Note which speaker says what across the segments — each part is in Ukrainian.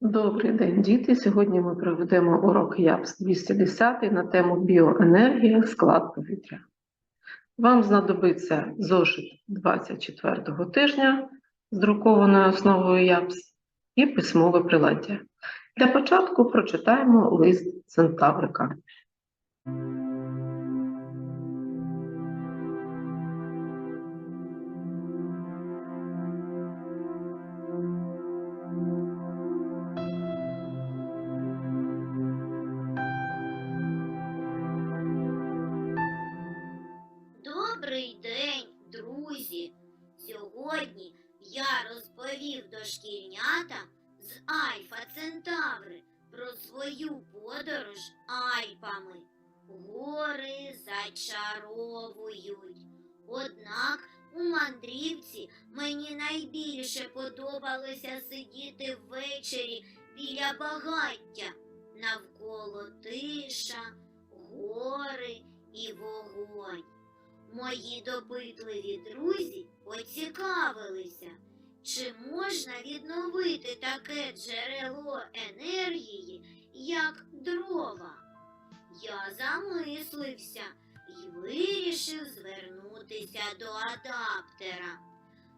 Speaker 1: Добрий день, діти. Сьогодні ми проведемо урок ЯПС 210 на тему біоенергія, склад повітря. Вам знадобиться зошит 24 тижня з друкованою основою ЯПС і письмове приладдя. Для початку прочитаємо лист Центаврика.
Speaker 2: Подорож Альпами. Гори зачаровують. Однак у мандрівці мені найбільше подобалося сидіти ввечері біля багаття. Навколо тиша, гори і вогонь. Мої допитливі друзі поцікавилися, чи можна відновити таке джерело енергії, як дрова. Я замислився і вирішив звернутися до адаптера.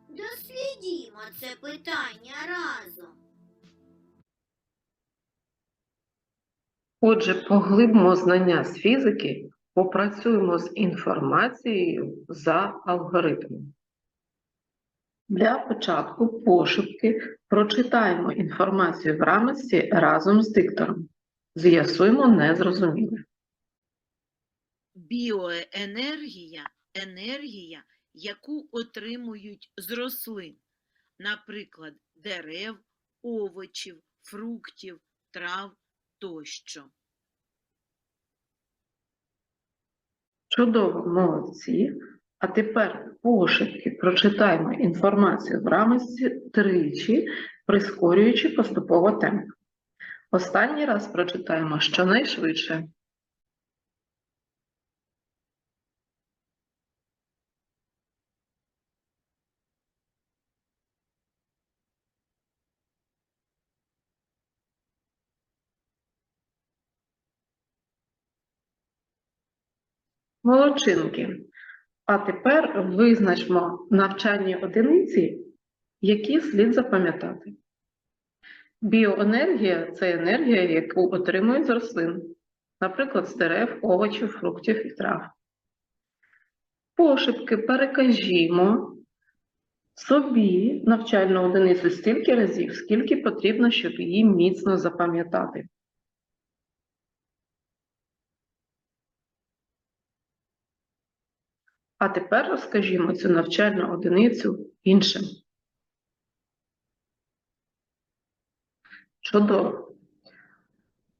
Speaker 2: Дослідімо це питання разом.
Speaker 1: Отже, поглибимо знання з фізики, попрацюємо з інформацією за алгоритмом. Для початку пошепки прочитаємо інформацію в рамості разом з диктором. З'ясуємо незрозуміле.
Speaker 3: Біоенергія енергія, яку отримують з рослин, наприклад, дерев, овочів, фруктів, трав тощо.
Speaker 1: Чудово, молодці. А тепер пошепки прочитаємо інформацію в рамості тричі, прискорюючи поступово темп. Останній раз прочитаємо щонайшвидше. Молодчинки. А тепер визначмо навчальні одиниці, які слід запам'ятати. Біоенергія це енергія, яку отримують з рослин, наприклад, з дерев, овочів, фруктів і трав. Пошепки перекажімо собі навчальну одиницю стільки разів, скільки потрібно, щоб її міцно запам'ятати. А тепер розкажімо цю навчальну одиницю іншим. Чудово.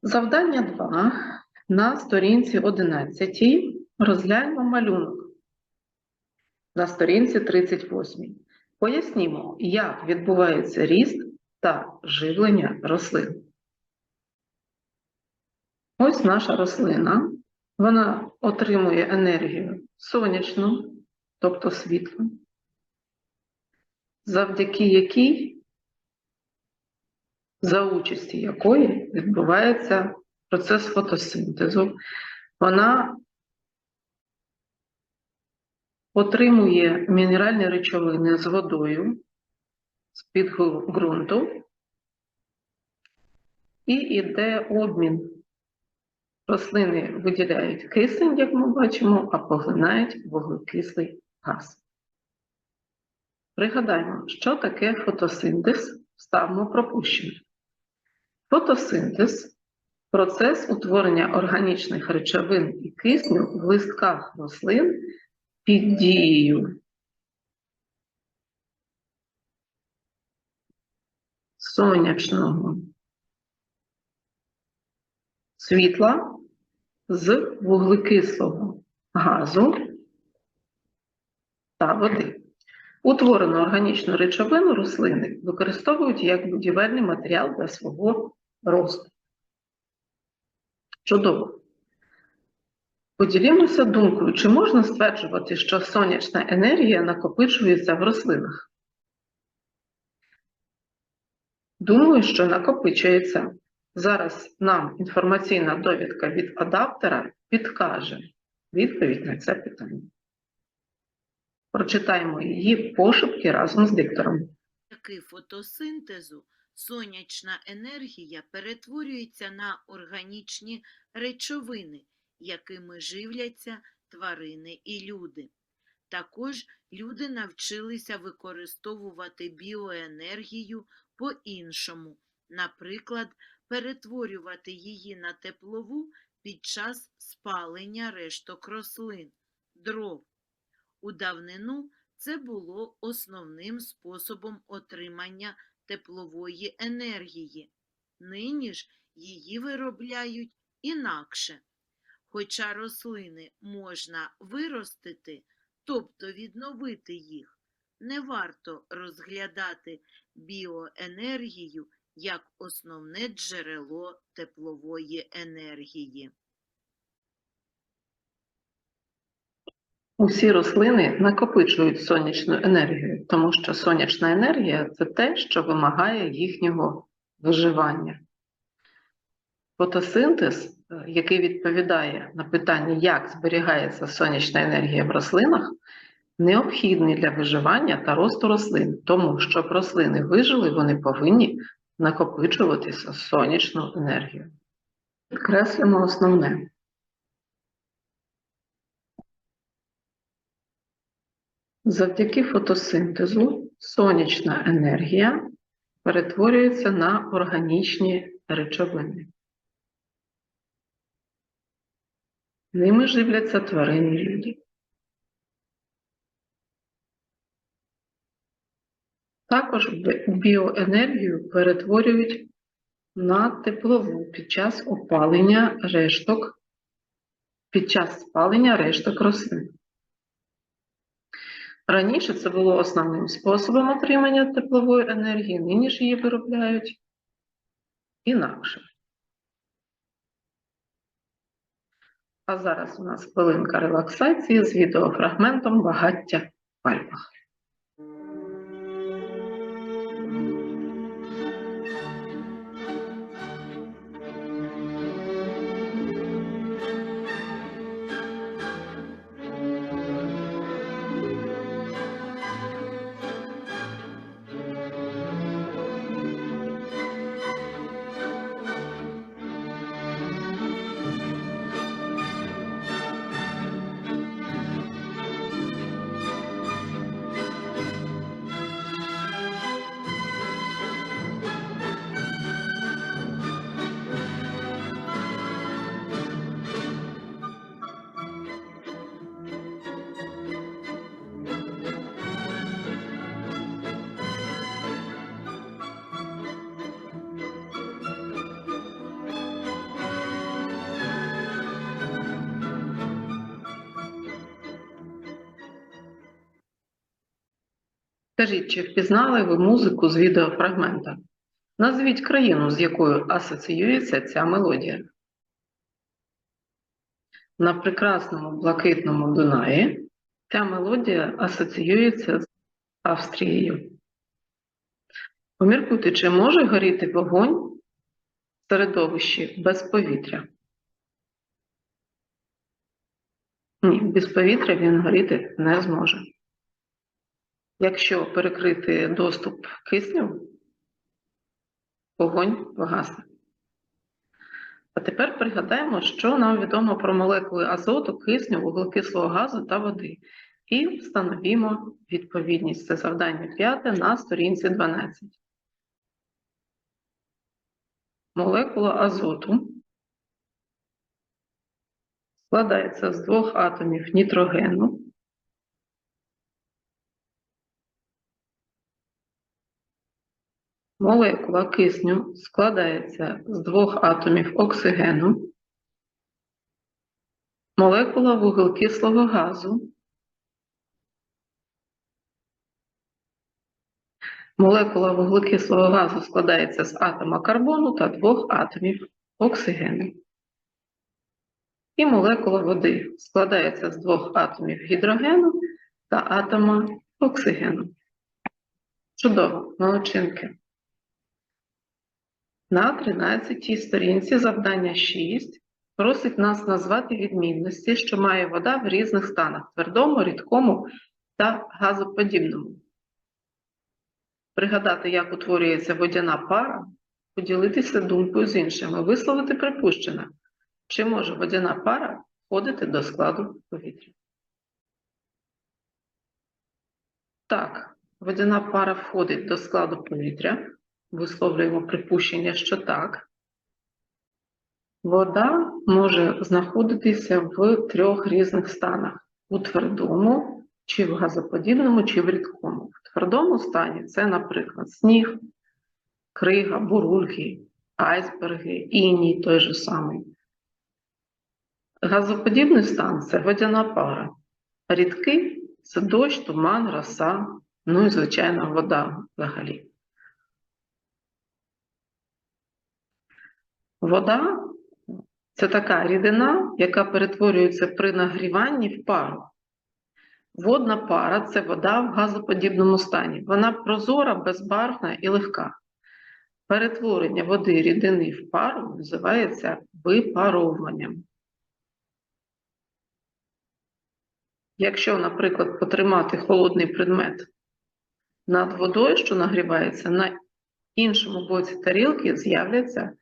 Speaker 1: Завдання 2. На сторінці 11 розгляньмо малюнок. На сторінці 38. Пояснімо, як відбувається ріст та живлення рослин. Ось наша рослина. Вона отримує енергію сонячну, тобто світло, завдяки якій, за участі якої відбувається процес фотосинтезу. Вона отримує мінеральні речовини з водою з-під ґрунту і йде обмін. Рослини виділяють кисень, як ми бачимо, а поглинають вуглекислий газ. Пригадаємо, що таке фотосинтез, ставимо пропущено. Фотосинтез процес утворення органічних речовин і кисню в листках рослин під дією сонячного світла з вуглекислого газу та води. Утворену органічну речовину рослини використовують як будівельний матеріал для свого росту. Чудово. Поділімося думкою, чи можна стверджувати, що сонячна енергія накопичується в рослинах? Думаю, що накопичується. Зараз нам інформаційна довідка від адаптера підкаже відповідь на це питання. Прочитаємо її пошепки разом з диктором.
Speaker 3: Завдяки фотосинтезу сонячна енергія перетворюється на органічні речовини, якими живляться тварини і люди. Також люди навчилися використовувати біоенергію по-іншому, наприклад, перетворювати її на теплову під час спалення решток рослин, дров. У давнину це було основним способом отримання теплової енергії. Нині ж її виробляють інакше. Хоча рослини можна виростити, тобто відновити їх, не варто розглядати біоенергію як основне джерело теплової енергії.
Speaker 1: Усі рослини накопичують сонячну енергію, тому що сонячна енергія це те, що вимагає їхнього виживання. Фотосинтез, е, який відповідає на питання, як зберігається сонячна енергія в рослинах, необхідний для виживання та росту рослин, тому щоб рослини вижили, вони повинні накопичуватися сонячну енергію. Підкреслимо основне. Завдяки фотосинтезу сонячна енергія перетворюється на органічні речовини. Ними живляться тварини люди. Також біоенергію перетворюють на теплову під час опалення решток, під час спалення решток рослин. Раніше це було основним способом отримання теплової енергії, нині ж її виробляють інакше. А зараз у нас хвилинка релаксації з відеофрагментом багаття пальмах. Скажіть, чи впізнали ви музику з відеофрагмента? Назвіть країну, з якою асоціюється ця мелодія. На прекрасному блакитному Дунаї ця мелодія асоціюється з Австрією. Поміркуйте, чи може горіти вогонь в середовищі без повітря? Ні, без повітря він горіти не зможе. Якщо перекрити доступ кисню, вогонь погасне. А тепер пригадаємо, що нам відомо про молекули азоту, кисню, вуглекислого газу та води. І встановімо відповідність. Це завдання п'яте на сторінці 12. Молекула азоту складається з двох атомів нітрогену Молекула кисню складається з двох атомів оксигену. Молекула вуглекислого газу. Молекула вуглекислого газу складається з атома карбону та двох атомів оксигену. І молекула води складається з двох атомів гідрогену та атома оксигену. Чудово, молодчинки. На 13 сторінці завдання 6 просить нас назвати відмінності, що має вода в різних станах твердому, рідкому та газоподібному. Пригадати, як утворюється водяна пара, поділитися думкою з іншими, висловити припущення, чи може водяна пара входити до складу повітря. Так, водяна пара входить до складу повітря. Висловлюємо припущення, що так. Вода може знаходитися в трьох різних станах: у твердому, чи в газоподібному, чи в рідкому. В твердому стані це, наприклад, сніг, крига, бурульки, айсберги, іній той же самий. Газоподібний стан це водяна пара. Рідкий це дощ, туман, роса, ну і, звичайно, вода взагалі. Вода це така рідина, яка перетворюється при нагріванні в пару. Водна пара це вода в газоподібному стані. Вона прозора, безбарвна і легка. Перетворення води рідини в пару називається випаровуванням. Якщо, наприклад, потримати холодний предмет над водою, що нагрівається, на іншому боці тарілки з'являться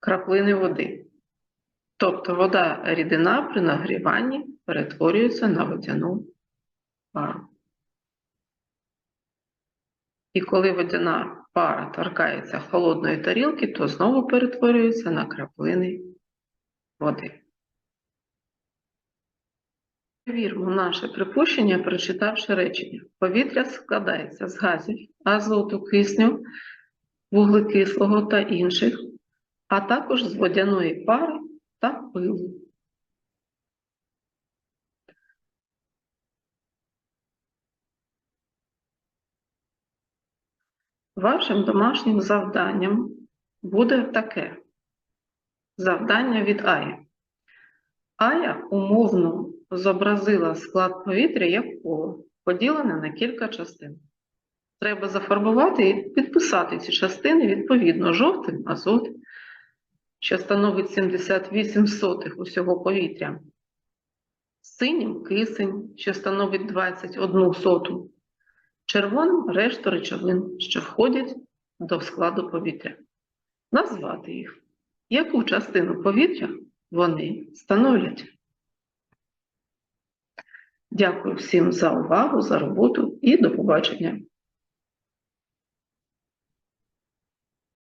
Speaker 1: краплини води. Тобто вода рідина при нагріванні перетворюється на водяну пару. І коли водяна пара торкається холодної тарілки, то знову перетворюється на краплини води. Перевіримо наше припущення, прочитавши речення. Повітря складається з газів, азоту, кисню, вуглекислого та інших, а також з водяної пари та пилу. Вашим домашнім завданням буде таке завдання від Аї. Ая умовно зобразила склад повітря як коло, поділене на кілька частин. Треба зафарбувати і підписати ці частини відповідно жовтим азот, що становить 78 сотих усього повітря, синім кисень, що становить 21 соту, червоним решту речовин, що входять до складу повітря. Назвати їх, яку частину повітря вони становлять. Дякую всім за увагу, за роботу і до побачення.